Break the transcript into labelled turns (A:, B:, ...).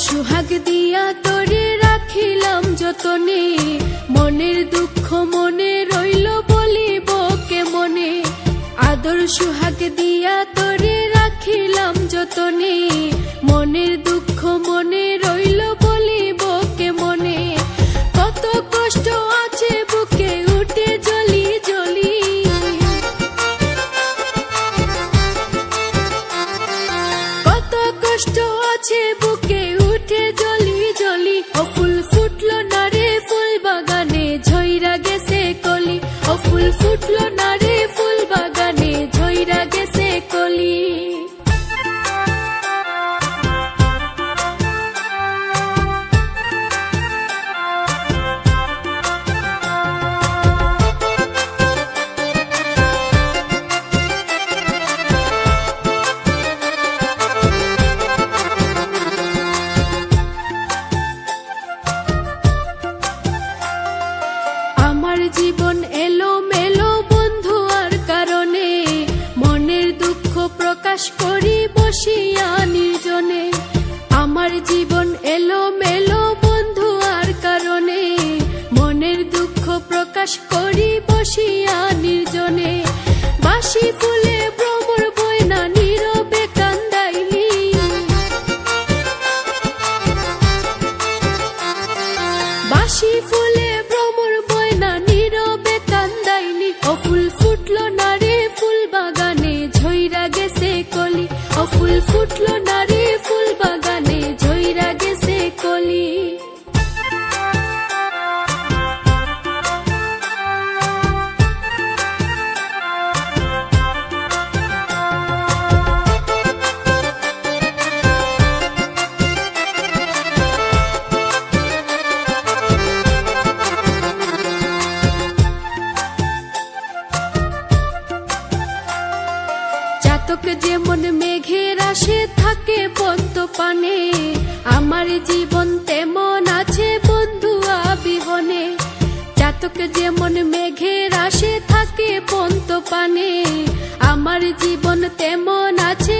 A: সোহাগ দিয়া তরে রাখিলাম যতনে। মনের দুঃখ মনে রইল বলিব কে মনে আদর সোহাগ দিয়া তরে রাখিলাম যতনে। মনের দুঃখ মনে পলক যেমন মেঘের আসে, থাকে পদ্ম পানে। আমার জীবন তেমন আছে বন্ধু আবিহনে। চাতক যেমন মেঘের আসে, থাকে পন্ত পানে। আমার জীবন তেমন আছে